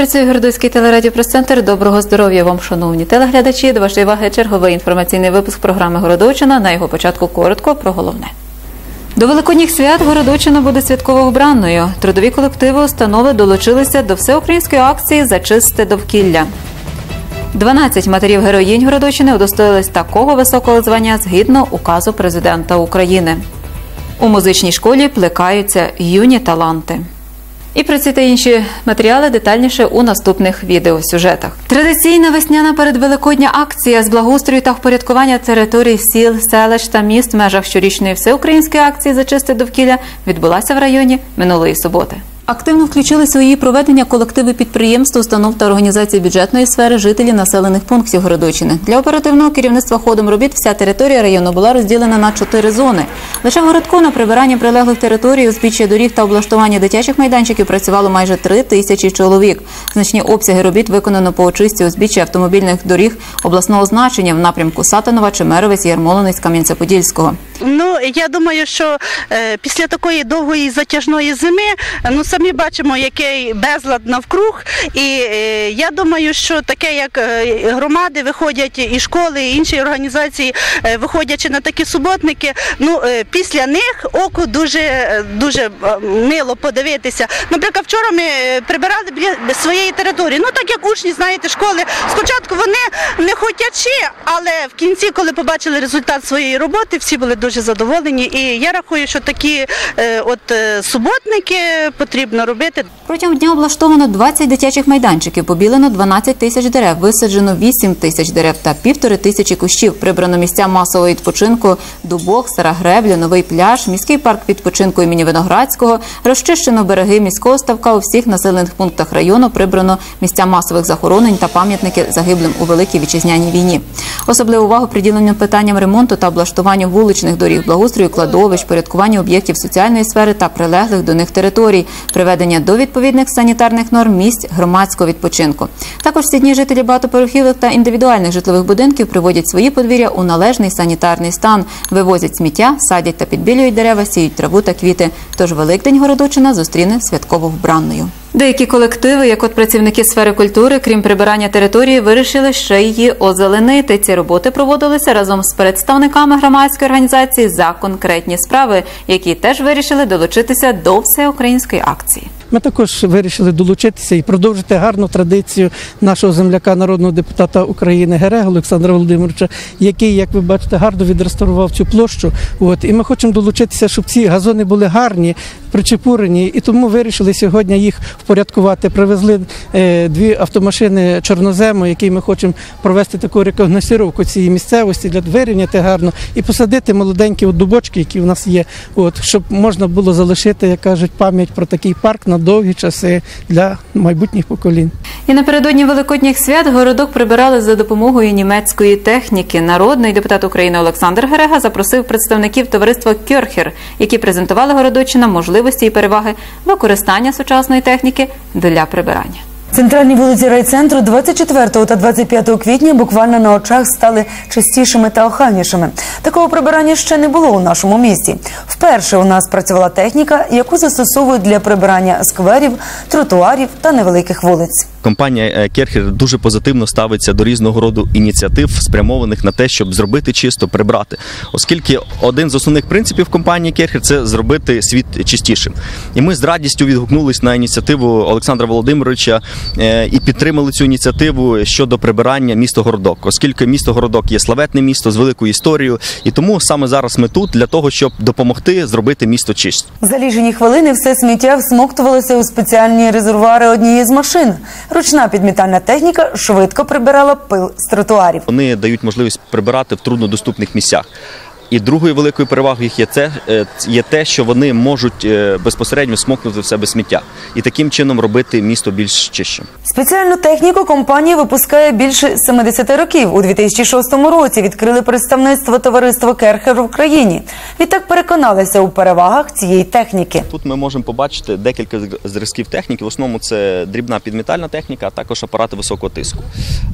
Працює Городоцький телерадіопрес-центр. Доброго здоров'я вам, шановні телеглядачі. До вашої уваги черговий інформаційний випуск програми Городочина. На його початку коротко про головне. До великодніх свят Городочина буде святково вбраною. Трудові колективи установи долучилися до всеукраїнської акції за чисте довкілля. 12 матерів героїнь Городочини удостоїлись такого високого звання згідно указу президента України. У музичній школі плекаються юні таланти. І про ці та інші матеріали детальніше у наступних відеосюжетах. Традиційна весняна передвеликодня акція з благоустрою та впорядкування територій сіл, селищ та міст в межах щорічної всеукраїнської акції за чисте довкілля відбулася в районі минулої суботи. Активно включилися у її проведення колективи підприємств, установ та організацій бюджетної сфери жителі населених пунктів Городочини. Для оперативного керівництва ходом робіт вся територія району була розділена на чотири зони. Лише в городку на прибиранні прилеглих територій, узбіччя доріг та облаштування дитячих майданчиків працювало майже три тисячі чоловік. Значні обсяги робіт виконано по очисті узбіччя автомобільних доріг обласного значення в напрямку Сатанова, Чемеровець, Ярмолинець, Кам'янця-Подільського. Ну я думаю, що е, після такої довгої затяжної зими, ну самі бачимо, який безлад навкруг. І е, я думаю, що таке, як е, громади виходять, і школи, і інші організації, е, виходячи на такі суботники, ну е, після них оку дуже е, дуже е, мило подивитися. Наприклад, вчора ми е, прибирали біля своєї території. Ну так як учні, знаєте, школи спочатку вони не хотячи, але в кінці, коли побачили результат своєї роботи, всі були дуже задоволені. І я рахую, що такі е, от е, суботники потрібно робити. Протягом дня облаштовано 20 дитячих майданчиків, побілено 12 тисяч дерев, висаджено 8 тисяч дерев та півтори тисячі кущів. Прибрано місця масового відпочинку, дубок, гребля, новий пляж, міський парк відпочинку імені Виноградського, розчищено береги міського ставка у всіх населених пунктах району. Прибрано місця масових захоронень та пам'ятники загиблим у великій вітчизняній війні. Особливу увагу приділено питанням ремонту та облаштуванню вуличних доріг, благоустрою кладовищ, порядкування об'єктів соціальної сфери та прилеглих до них територій, приведення до відповідних санітарних норм місць громадського відпочинку. Також ці дні жителі багатоповерхівок та індивідуальних житлових будинків приводять свої подвір'я у належний санітарний стан, вивозять сміття, садять та підбілюють дерева, сіють траву та квіти. Тож Великдень Городочина зустріне святково вбраною. Деякі колективи, як от працівники сфери культури, крім прибирання території, вирішили ще її озеленити. Ці роботи проводилися разом з представниками громадської організації за конкретні справи, які теж вирішили долучитися до всеукраїнської акції. Ми також вирішили долучитися і продовжити гарну традицію нашого земляка, народного депутата України Герега Олександра Володимировича, який, як ви бачите, гарно відреставрував цю площу. От і ми хочемо долучитися, щоб ці газони були гарні, причепурені, і тому вирішили сьогодні їх впорядкувати. Привезли е, дві автомашини чорнозему, які ми хочемо провести таку рекогносировку цієї місцевості для вирівняти гарно і посадити молоденькі от дубочки, які в нас є, от щоб можна було залишити, як кажуть, пам'ять про такий парк на довгі часи для майбутніх поколінь. І напередодні великодніх свят городок прибирали за допомогою німецької техніки. Народний депутат України Олександр Герега запросив представників товариства Кьорхер, які презентували городочина можливості і переваги використання сучасної техніки для прибирання. Центральні вулиці райцентру 24 та 25 квітня буквально на очах стали чистішими та охайнішими. Такого прибирання ще не було у нашому місті. Вперше у нас працювала техніка, яку застосовують для прибирання скверів, тротуарів та невеликих вулиць. Компанія е, Керхер дуже позитивно ставиться до різного роду ініціатив, спрямованих на те, щоб зробити чисто, прибрати, оскільки один з основних принципів компанії Керхер це зробити світ чистішим. І ми з радістю відгукнулись на ініціативу Олександра Володимировича е, і підтримали цю ініціативу щодо прибирання міста Городок, оскільки місто Городок є славетне місто з великою історією, і тому саме зараз ми тут для того, щоб допомогти зробити місто чистим. За лічені хвилини все сміття всмоктувалося у спеціальні резервуари однієї з машин. Ручна підмітальна техніка швидко прибирала пил з тротуарів. Вони дають можливість прибирати в труднодоступних місцях. І другою великою перевагою їх є це е, є те, що вони можуть е, безпосередньо смокнути в себе сміття і таким чином робити місто більш чищим. Спеціальну техніку компанія випускає більше 70 років. У 2006 році відкрили представництво товариства Керхер в Україні. Відтак переконалися у перевагах цієї техніки. Тут ми можемо побачити декілька зразків техніки. В основному це дрібна підмітальна техніка, а також апарати високого тиску.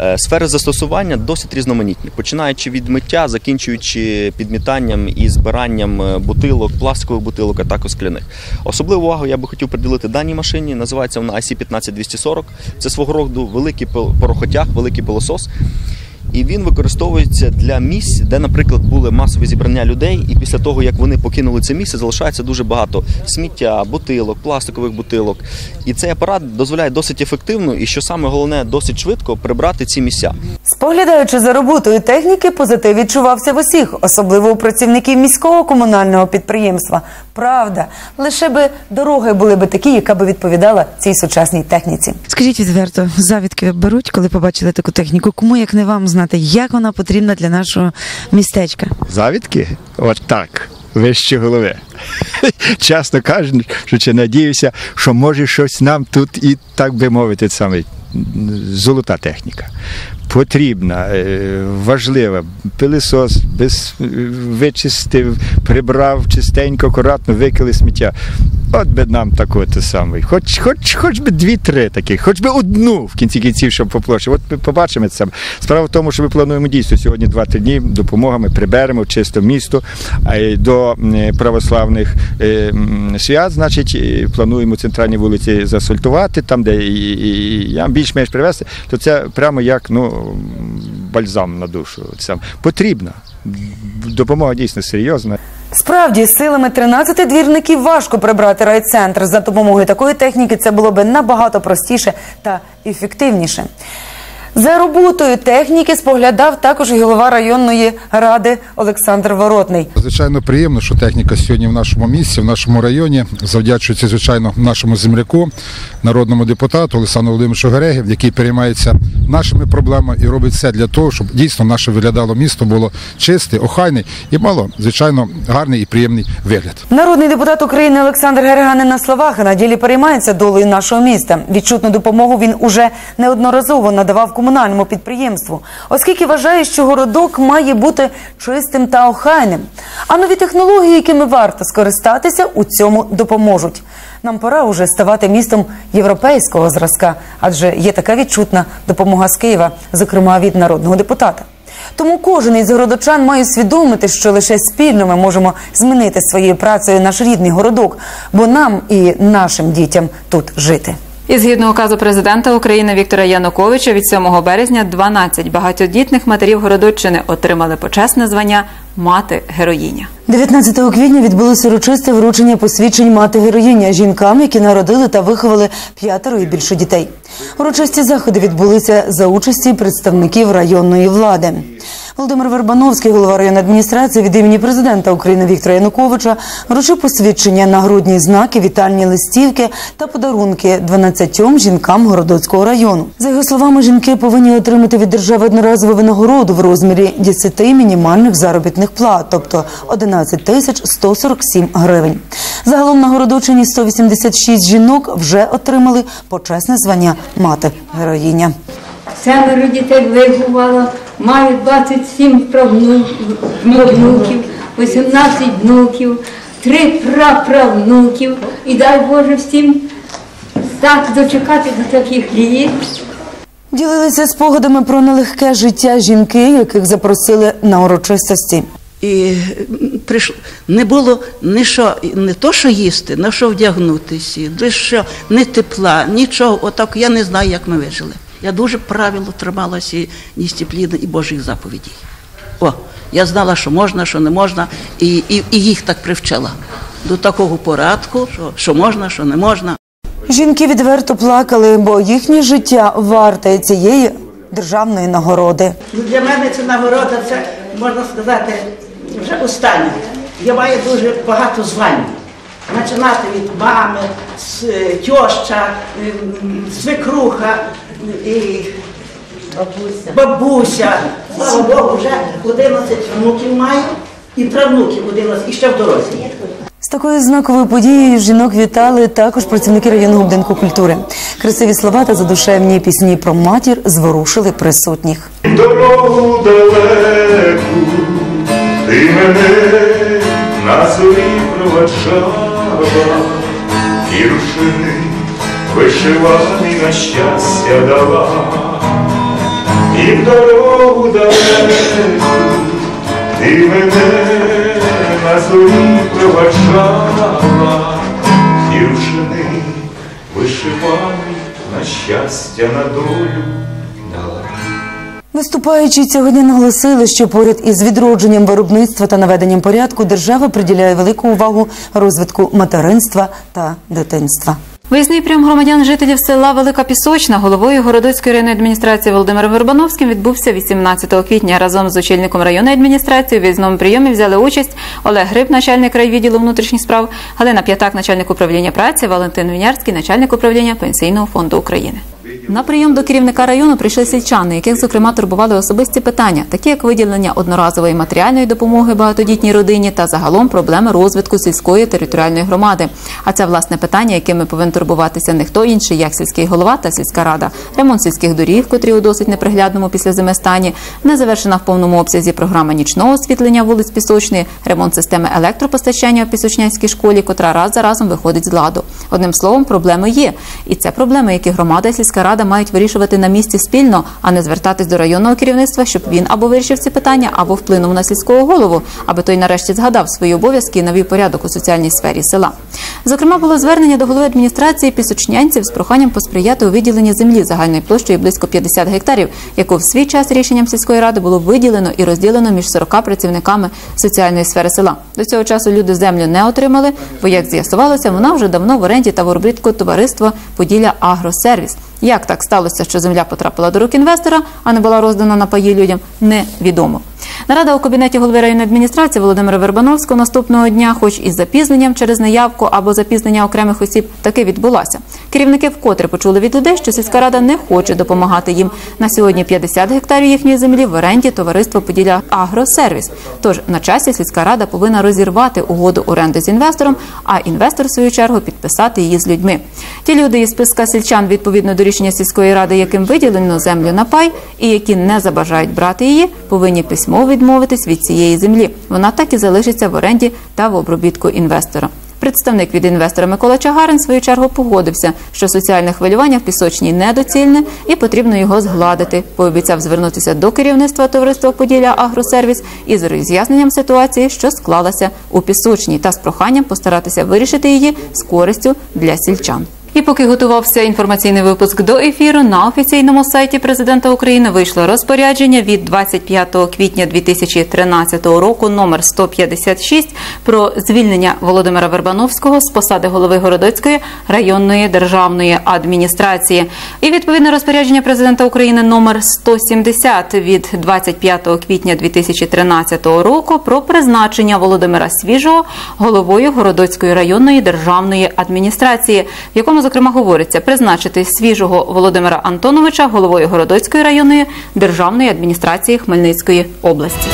Е, Сфери застосування досить різноманітні, починаючи від миття, закінчуючи підмітанням питанням і збиранням е, бутилок, пластикових бутилок, а також скляних. Особливу увагу я би хотів приділити даній машині. Називається вона IC 15240. Це свого роду великий порохотяг, великий пилосос. І він використовується для місць, де, наприклад, були масові зібрання людей, і після того, як вони покинули це місце, залишається дуже багато сміття, бутилок, пластикових бутилок. І цей апарат дозволяє досить ефективно і, що саме головне, досить швидко прибрати ці місця. Споглядаючи за роботою техніки, позитив відчувався в усіх, особливо у працівників міського комунального підприємства. Правда, лише би дороги були би такі, яка би відповідала цій сучасній техніці. Скажіть відверто, завідки беруть, коли побачили таку техніку? Кому як не вам знати, як вона потрібна для нашого містечка? Завідки? От так. Вище голови. Часто кажуть, що чи надіюся, що може щось нам тут і так би мовити, саме золота техніка. Потрібна, е, важлива. Пилисос без е, вичистив, прибрав чистенько, акуратно, викили сміття. От би нам таку те саме. Хоч, хоч, хоч би дві-три таких, хоч би одну в кінці кінців, щоб по площі. От ми побачимо це. Справа в тому, що ми плануємо дійсно сьогодні 2-3 дні допомога. Ми приберемо чисто місто. До православних е, свят, значить, е, плануємо центральні вулиці заасфальтувати, там, де і, і, і більш-менш привезти, то це прямо як ну, бальзам на душу. Це потрібна. Допомога дійсно серйозна. Справді, силами 13 двірників важко прибрати райцентр. За допомогою такої техніки це було би набагато простіше та ефективніше. За роботою техніки споглядав також і голова районної ради Олександр Воротний. Звичайно, приємно, що техніка сьогодні в нашому місці, в нашому районі, завдячується, звичайно, нашому земляку, народному депутату Олександру Володимировичу Герегі, який переймається нашими проблемами і робить все для того, щоб дійсно наше виглядало місто було чисте, охайне і мало, звичайно, гарний і приємний вигляд. Народний депутат України Олександр Герега не на словах, а на ділі переймається долею нашого міста. Відчутну допомогу він уже неодноразово надавав комунальному підприємству, оскільки вважає, що городок має бути чистим та охайним. А нові технології, якими варто скористатися, у цьому допоможуть. Нам пора уже ставати містом європейського зразка, адже є така відчутна допомога з Києва, зокрема від народного депутата. Тому кожен із городочан має усвідомити, що лише спільно ми можемо змінити своєю працею наш рідний городок, бо нам і нашим дітям тут жити. І згідно указу президента України Віктора Януковича від 7 березня 12 багатодітних матерів Городоччини отримали почесне звання мати героїня. 19 квітня відбулося урочисте вручення посвідчень мати героїня жінкам, які народили та виховали п'ятеро і більше дітей. Урочисті заходи відбулися за участі представників районної влади. Володимир Вербановський, голова районної адміністрації від імені президента України Віктора Януковича, вручив посвідчення нагрудні знаки, вітальні листівки та подарунки 12 жінкам Городоцького району. За його словами, жінки повинні отримати від держави одноразову винагороду в розмірі 10 мінімальних заробітних плат, тобто 11 тисяч 147 гривень. Загалом на Городочині 186 жінок вже отримали почесне звання мати героїня. Семеро дітей виховала, маю 27 правну- правнуків, 18 внуків, три праправнуків. І дай Боже всім так дочекати до таких літ. Ділилися спогадами про нелегке життя жінки, яких запросили на урочистості. І прийшло, не було ні що, не то, що їсти, на що вдягнутися, ні що, ні тепла, нічого. Отак я не знаю, як ми вижили. Я дуже правило трималася і дисципліни і Божих заповідей. О, я знала, що можна, що не можна, і, і, і їх так привчила до такого порядку, що, що можна, що не можна. Жінки відверто плакали, бо їхнє життя варте цієї державної нагороди. Ну, Для мене ця нагорода, це можна сказати, вже остання. Я маю дуже багато звань. Починати від мами, з е, тьоща, свекруха і бабуся. бабуся. Слава Богу, вже 11 внуків маю і правнуків 11, і ще в дорозі. З такою знаковою подією жінок вітали також працівники районного будинку культури. Красиві слова та задушевні пісні про матір зворушили присутніх. дорогу далеку, ти мене на зорі проваджала, і рушини вишивані на щастя дала, і в дорогу далеку, ти мене на зорі проваджала, рушини вишиваний на щастя, на долю дала. Виступаючи цього дня наголосили, що поряд із відродженням виробництва та наведенням порядку держава приділяє велику увагу розвитку материнства та дитинства. Виїзний прийом громадян жителів села Велика Пісочна головою Городоцької районної адміністрації Володимиром Вербановським відбувся 18 квітня. Разом з очільником районної адміністрації у виїзному прийомі взяли участь Олег Гриб, начальник райвідділу внутрішніх справ, Галина П'ятак, начальник управління праці, Валентин Вінярський, начальник управління Пенсійного фонду України. На прийом до керівника району прийшли сільчани, яких зокрема турбували особисті питання, такі як виділення одноразової матеріальної допомоги багатодітній родині та загалом проблеми розвитку сільської територіальної громади. А це власне питання, якими повинен турбуватися не хто інший, як сільський голова та сільська рада, ремонт сільських доріг, котрі у досить неприглядному після зими стані, не завершена в повному обсязі програма нічного освітлення вулиць Пісочної, ремонт системи електропостачання у Пісочнянській школі, котра раз за разом виходить з ладу. Одним словом, проблеми є, і це проблеми, які громада сільська рада мають вирішувати на місці спільно, а не звертатись до районного керівництва, щоб він або вирішив ці питання, або вплинув на сільського голову, аби той нарешті згадав свої обов'язки і навів порядок у соціальній сфері села. Зокрема, було звернення до голови адміністрації пісочнянців з проханням посприяти у виділенні землі загальною площею близько 50 гектарів, яку в свій час рішенням сільської ради було виділено і розділено між 40 працівниками соціальної сфери села. До цього часу люди землю не отримали, бо як з'ясувалося, вона вже давно в оренді та в обробітку товариства Поділля Агросервіс. Як так сталося, що земля потрапила до рук інвестора, а не була роздана на паї людям, невідомо. Нарада у кабінеті голови районної адміністрації Володимира Вербановського наступного дня, хоч із запізненням через неявку або запізнення окремих осіб, таки відбулася. Керівники вкотре почули від людей, що сільська рада не хоче допомагати їм. На сьогодні 50 гектарів їхньої землі в оренді товариство Поділля Агросервіс. Тож на часі сільська рада повинна розірвати угоду оренди з інвестором, а інвестор в свою чергу підписати її з людьми. Ті люди із списка сільчан відповідно до рішення сільської ради, яким виділено землю на пай, і які не забажають брати її, повинні письмово відмовитись від цієї землі. Вона так і залишиться в оренді та в обробітку інвестора. Представник від інвестора Микола Чагарин в свою чергу погодився, що соціальне хвилювання в пісочній недоцільне і потрібно його згладити. Пообіцяв звернутися до керівництва товариства Поділля Агросервіс із роз'ясненням ситуації, що склалася у пісочній, та з проханням постаратися вирішити її з користю для сільчан. І поки готувався інформаційний випуск до ефіру, на офіційному сайті президента України вийшло розпорядження від 25 квітня 2013 року номер 156 про звільнення Володимира Вербановського з посади голови Городоцької районної державної адміністрації. І відповідне розпорядження президента України номер 170 від 25 квітня 2013 року про призначення Володимира Свіжого головою Городоцької районної державної адміністрації, в якому зокрема говориться призначити свіжого Володимира Антоновича головою Городоцької районної державної адміністрації Хмельницької області.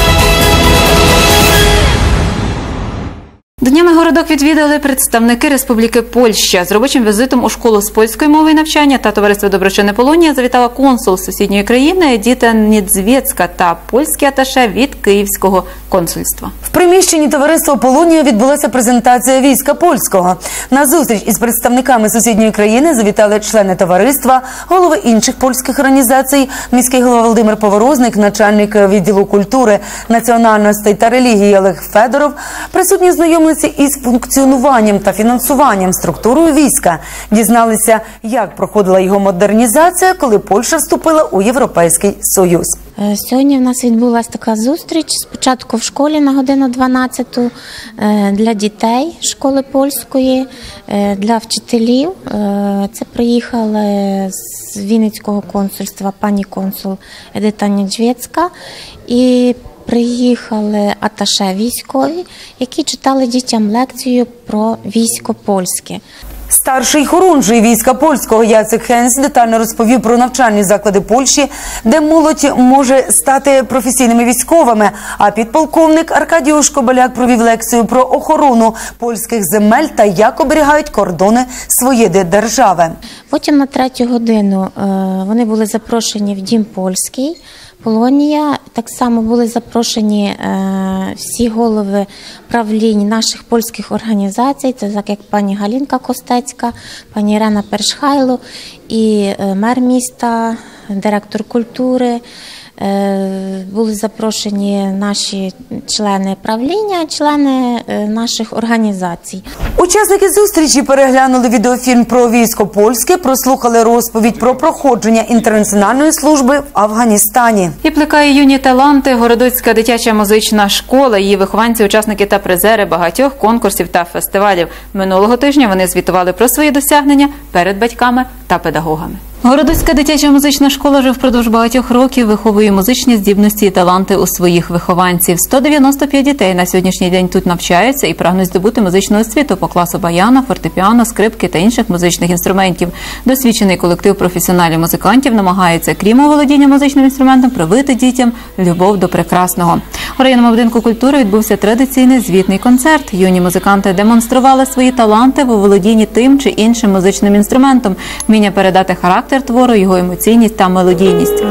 Днями городок відвідали представники Республіки Польща з робочим візитом у школу з польської мови і навчання та товариство Доброчини Полонія завітала консул сусідньої країни Едіта Нідзвєцька та польський аташе від Київського консульства. В приміщенні товариства Полонія відбулася презентація війська польського. На зустріч із представниками сусідньої країни завітали члени товариства, голови інших польських організацій, міський голова Володимир Поворозник, начальник відділу культури, національностей та релігії Олег Федоров. Присутні знайомилися із функціонуванням та фінансуванням структурою війська. Дізналися, як проходила його модернізація, коли Польща вступила у Європейський Союз. Е, Сьогодні в нас відбулася така зустріч. Спочатку в школі на годину 12 е, для дітей школи польської, е, для вчителів. Це приїхали з Вінницького консульства пані консул Едита Нєджвєцька і приїхали аташе військові, які читали дітям лекцію про військо польське. Старший хорунжий війська польського Яцек Хенс детально розповів про навчальні заклади Польщі, де молодь може стати професійними військовими. А підполковник Аркадіуш Кобаляк провів лекцію про охорону польських земель та як оберігають кордони своєї держави. Потім на третю годину е, вони були запрошені в дім польський. Полонія так само були запрошені е, всі голови правлінь наших польських організацій, це так як пані Галінка Костецька, пані Ірена Першхайло і е, мер міста, директор культури. Е, Були запрошені наші члени правління, члени е, наших організацій. Учасники зустрічі переглянули відеофільм про військо польське, прослухали розповідь про проходження інтернаціональної служби в Афганістані. І плекає юні таланти Городоцька дитяча музична школа. Її вихованці, учасники та призери багатьох конкурсів та фестивалів. Минулого тижня вони звітували про свої досягнення перед батьками та педагогами. Городоцька дитяча музична школа вже впродовж багатьох років виховує музичні здібності і таланти у своїх вихованців. 195 дітей на сьогоднішній день тут навчаються і прагнуть здобути музичну освіту по класу баяна, фортепіано, скрипки та інших музичних інструментів. Досвідчений колектив професіоналів музикантів намагається, крім володіння музичним інструментом, привити дітям любов до прекрасного. У районному будинку культури відбувся традиційний звітний концерт. Юні музиканти демонстрували свої таланти в володінні тим чи іншим музичним інструментом, вміння передати характер твору, його емоційність та мелодійність.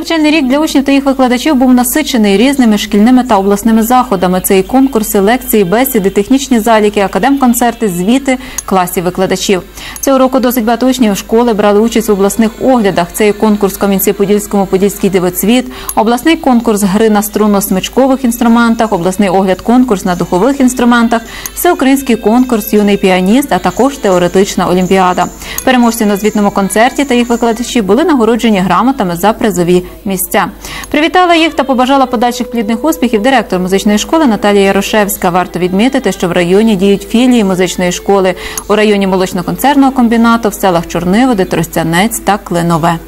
Навчальний рік для учнів та їх викладачів був насичений різними шкільними та обласними заходами. Це і конкурси, лекції, бесіди, технічні заліки, академконцерти, звіти класів викладачів. Цього року досить багато учнів школи брали участь в обласних оглядах. Це і конкурс Кам'янці Подільському Подільський дивоцвіт, обласний конкурс гри на струнно-смичкових інструментах, обласний огляд конкурс на духових інструментах, всеукраїнський конкурс Юний піаніст, а також теоретична олімпіада. Переможці на звітному концерті та їх викладачі були нагороджені грамотами за призові місця. Привітала їх та побажала подальших плідних успіхів директор музичної школи Наталія Ярошевська. Варто відмітити, що в районі діють філії музичної школи у районі молочно-концерного комбінату в селах Чорниводи, Тростянець та Клинове.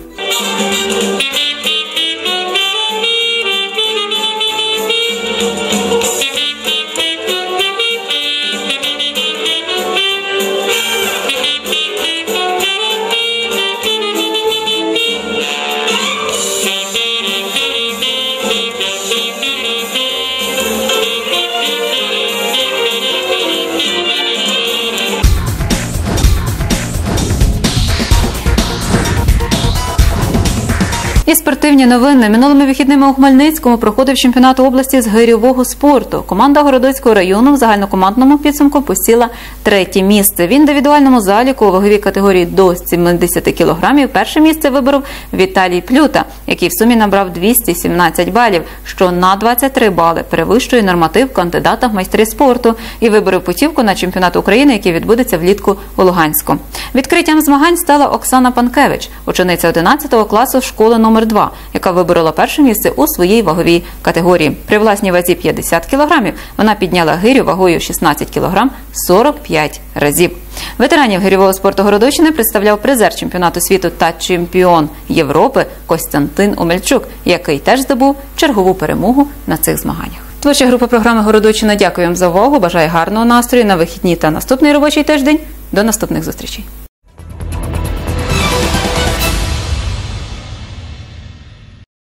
І спортивні новини. Минулими вихідними у Хмельницькому проходив чемпіонат області з гирьового спорту. Команда Городоцького району в загальнокомандному підсумку посіла третє місце. В індивідуальному заліку у ваговій категорії до 70 кілограмів перше місце виборов Віталій Плюта, який в сумі набрав 217 балів, що на 23 бали перевищує норматив кандидата в майстри спорту і виборив путівку на чемпіонат України, який відбудеться влітку у Луганську. Відкриттям змагань стала Оксана Панкевич, учениця 11 класу школи номер 2, яка виборола перше місце у своїй ваговій категорії. При власній вазі 50 кілограмів вона підняла гирю вагою 16 кілограм 45 разів. Ветеранів гирьового спорту Городочини представляв призер чемпіонату світу та чемпіон Європи Костянтин Омельчук, який теж здобув чергову перемогу на цих змаганнях. Творча група програми Городочина дякую вам за увагу. Бажаю гарного настрою на вихідні та наступний робочий тиждень. До наступних зустрічей.